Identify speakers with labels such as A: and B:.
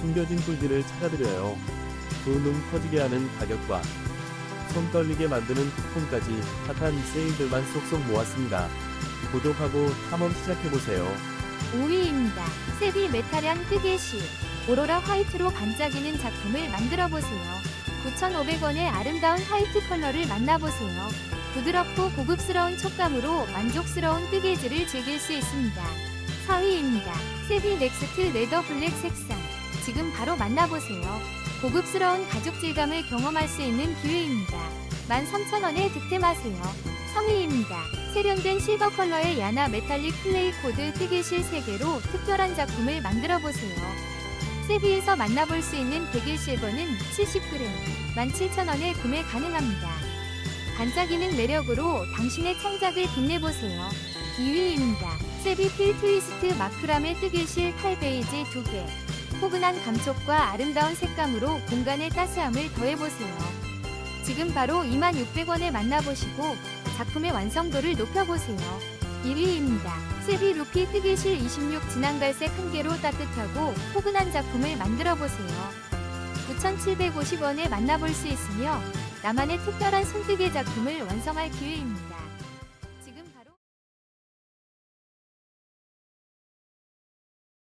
A: 숨겨진 꿀들을 찾아드려요. 두눈 커지게 하는 가격과 손 떨리게 만드는 쿠폰까지 핫한 세일들만 쏙쏙 모았습니다. 구독하고 탐험 시작해보세요.
B: 5위입니다. 세비 메탈향 뜨개실. 오로라 화이트로 반짝이는 작품을 만들어 보세요. 9,500원의 아름다운 화이트 컬러를 만나보세요. 부드럽고 고급스러운 촉감으로 만족스러운 뜨개질을 즐길 수 있습니다. 4위입니다. 세비 넥스트 레더 블랙 색상. 지금 바로 만나보세요. 고급스러운 가죽 질감을 경험할 수 있는 기회입니다. 13,000원에 득템하세요. 3위입니다. 세련된 실버 컬러의 야나 메탈릭 플레이 코드 뜨개실 3개로 특별한 작품을 만들어 보세요. 세비에서 만나볼 수 있는 백일 실버는 70g, 17,000원에 구매 가능합니다. 반짝이는 매력으로 당신의 창작을 빛내보세요. 2위입니다. 세비 필 트위스트 마크라메 뜨개실 8베이지 2개. 포근한 감촉과 아름다운 색감으로 공간의 따스함을 더해보세요. 지금 바로 2600원에 만나보시고 작품의 완성도를 높여보세요. 1위입니다. 세비 루피 뜨개실 26 진한갈색 한 개로 따뜻하고 포근한 작품을 만들어보세요. 9,750원에 만나볼 수 있으며 나만의 특별한 손뜨개 작품을 완성할 기회입니다.